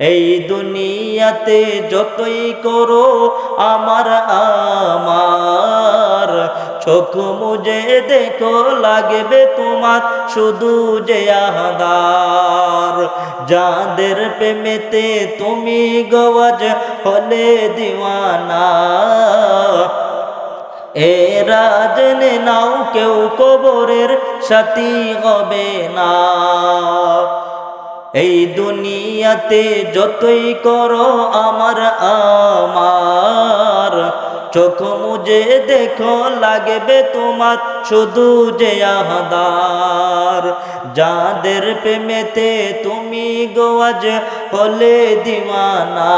এই দুনিয়াতে যতই করো, আমার আমার চোখ মুজে দেখো, লাগবে তোমার শুধু যে আহাদার যাদের প্রেমেতে তুমি গওয়াজ হলে দিওয়ানা, এরা জেনে নাও কেউ কবরের সাথী হবে না। এই দুনিয়াতে যতই করো আমার আমার। চোখ মুজে দেখো, লাগবে তোমার শুধু যে আহাদার যাদের প্রেমেতে তুমি গোয়াজ হলে দিওয়ানা,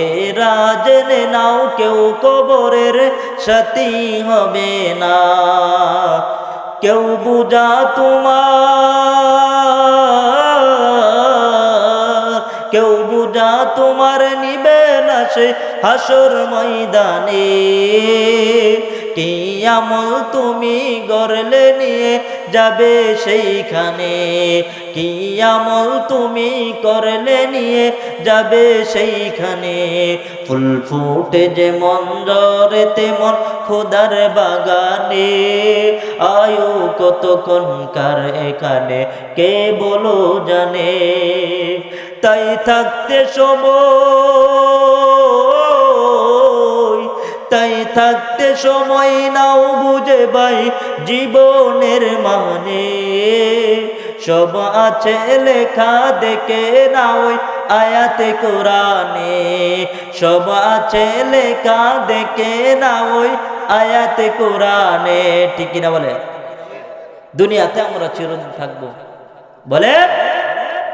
এরা জেনে নাও কেউ কবরের সাথী হবে না। কেউ বুঝা তোমার তোমার নিবে না সে হাসর ময়দানে। কি আমল তুমি গড়লে নিয়ে যাবে সেইখানে। কি আমল তুমি করলে নিয়ে যাবে সেইখানে। ফুল ফুটে যে মঞ্জরে তেমন খোদার বাগানে। আয়ু কতক্ষণকার এখানে কে বলো জানে। তাই থাকতে সময়, তাই থাকতে সময় নাও বুঝে ভাই, জীবনের মানে। সব আছে লেখা দেখে নাও আয়াতে কোরআনে। সব আছে লেখা দেখে নাও আয়াতে কোরআনে। ঠিক কিনা বলে? দুনিয়াতে আমরা চিরদিন থাকব। বলে?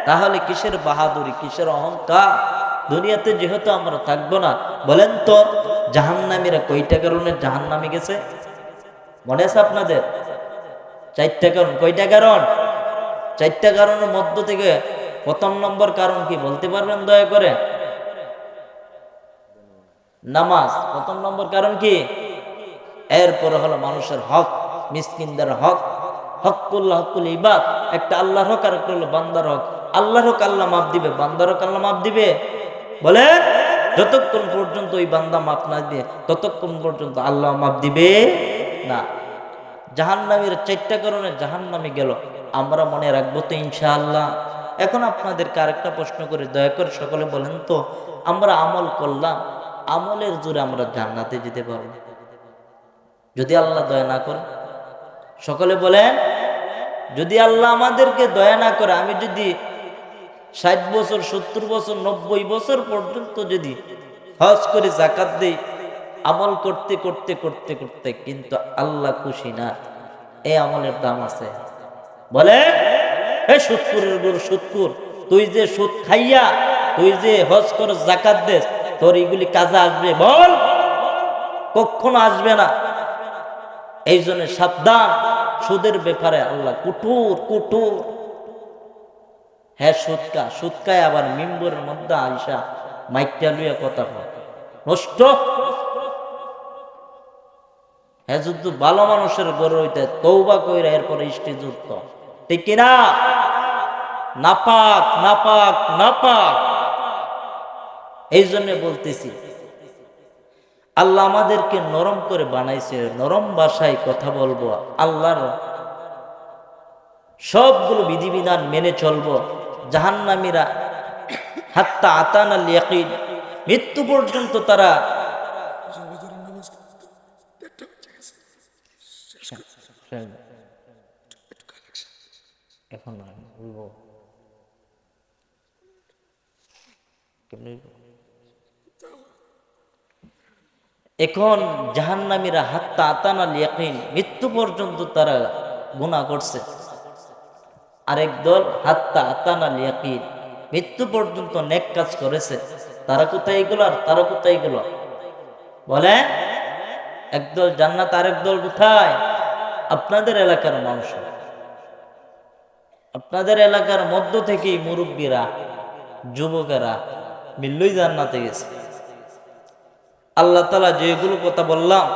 তাহলে কিসের বাহাদুরি, কিসের অহংকার? দুনিয়াতে যেহেতু আমরা থাকব না, বলেন তো। জাহান্নামীরা কয়টা কারণে জাহান্নামে গেছে? মনে আছে আপনাদের? চারটা কারণ। কয়টা কারণ? চারটা কারণের মধ্য থেকে প্রথম নম্বর কারণ কি বলতে পারবেন দয়া করে? নামাজ। প্রথম নম্বর কারণ কি? এরপরে হলো মানুষের হক, মিসকিনদের হক। হকুল্লাহ হকুল ইবাদ। একটা আল্লাহর হক আর একটা হলো বান্দার হক। আল্লাহর হক আল্লাহ মাপ দিবে, বান্দার হক আল্লাহ মাপ দিবে। বলে যতক্ষণ পর্যন্ত ওই বান্দা মাপ না দিয়ে, ততক্ষণ পর্যন্ত আল্লাহ মাপ দিবে না। জাহান্নামীর চারটা কারণে জাহান্নামে গেল। আমরা মনে রাখব তো ইনশাআল্লাহ। এখন আপনাদেরকে আরেকটা প্রশ্ন করে, দয়া করে সকলে বলেন তো, আমরা আমল করলাম, আমলের জোরে আমরা জান্নাতে যেতে পারব। যদি আল্লাহ দয়া না করে, সকলে বলেন, যদি আল্লাহ আমাদেরকে দয়া না করে, আমি যদি ষাট বছর, সত্তর বছর, নব্বই বছর পর্যন্ত যদি হজ করে জাকাত দেই, আমল করতে করতে করতে করতে কিন্তু আল্লাহ খুশি না। এই আমলের দাম আছে। বলে, এ সুৎকুরের গরু সুৎকুর তুই যে সুদ খাইয়া, তুই যে হজ কর জাকাত দেস, তোর এইগুলি কাজে আসবে বল? কখনো আসবে না। এই জন্য সাবধান, সুদের ব্যাপারে আল্লাহ কুটুর কুটুর হ্যাঁ সুৎকা। সুৎকায় আবার মিম্বরের মধ্যে আইসা মাইকটা লুইয়া কথা হয় নষ্ট। হ্যাঁ যুদ্ধ, ভালো মানুষের গড়ে হইতে তৌবা কইরা এরপরে ইষ্টি যুদ্ধ ঠিক কিনা? নাপাক নাপাক নাপাক। এই জন্য বলতেছি, আল্লাহ আমাদেরকে নরম করে বানাইছে, নরম ভাষায় কথা বলব, আল্লাহর সবগুলো বিধিবিধান মেনে চলবো। জাহান্নামীরা হাত্তা আতান আল ইয়াকিন মৃত্যু পর্যন্ত তারা এখন বলব এখন জাহান্নামীরা হাত্তা আতানাল ইয়াকিন মৃত্যু পর্যন্ত তারা গুণা করছে। আরেক দল, হাত্তা আতানাল ইয়াকিন মৃত্যু পর্যন্ত নেক কাজ করেছে। তারা কোথায় গেল আর তারা কোথায় গেল বলে একদল জান্নাত, আরেক দল কোথায়? আপনাদের এলাকার মানুষ। আপনাদের এলাকার মধ্য থেকেই মুরব্বীরা, যুবকেরা মিল্লই জান্নাতে গেছে। আল্লাহ তালা যেগুলো কথা বললাম,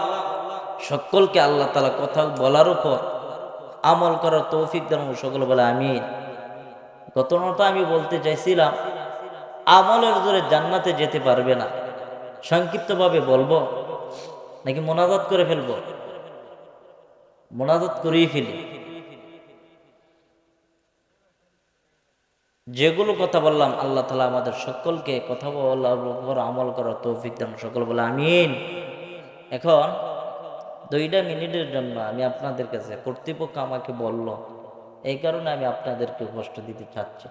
সকলকে আল্লাহ তালা কথা বলার উপর আমল করার তৌফিক দেন সকল বলে আমিন। ঘটনাটা আমি বলতে চাইছিলাম, আমলের জোরে জান্নাতে যেতে পারবে না। সংক্ষিপ্তভাবে বলব, নাকি মোনাজাত করে ফেলব? মোনাজাত করেই ফেলি। যেগুলো কথা বললাম, আল্লাহ তালা আমাদের সকলকে কথা বলার উপর আমল করার তৌফিক দেন সকল বলে আমিন। এখন দুইটা মিনিটের জন্য আমি আপনাদের কাছে কর্তৃপক্ষ আমাকে বলল, এই কারণে আমি আপনাদেরকে কষ্ট দিতে চাচ্ছি।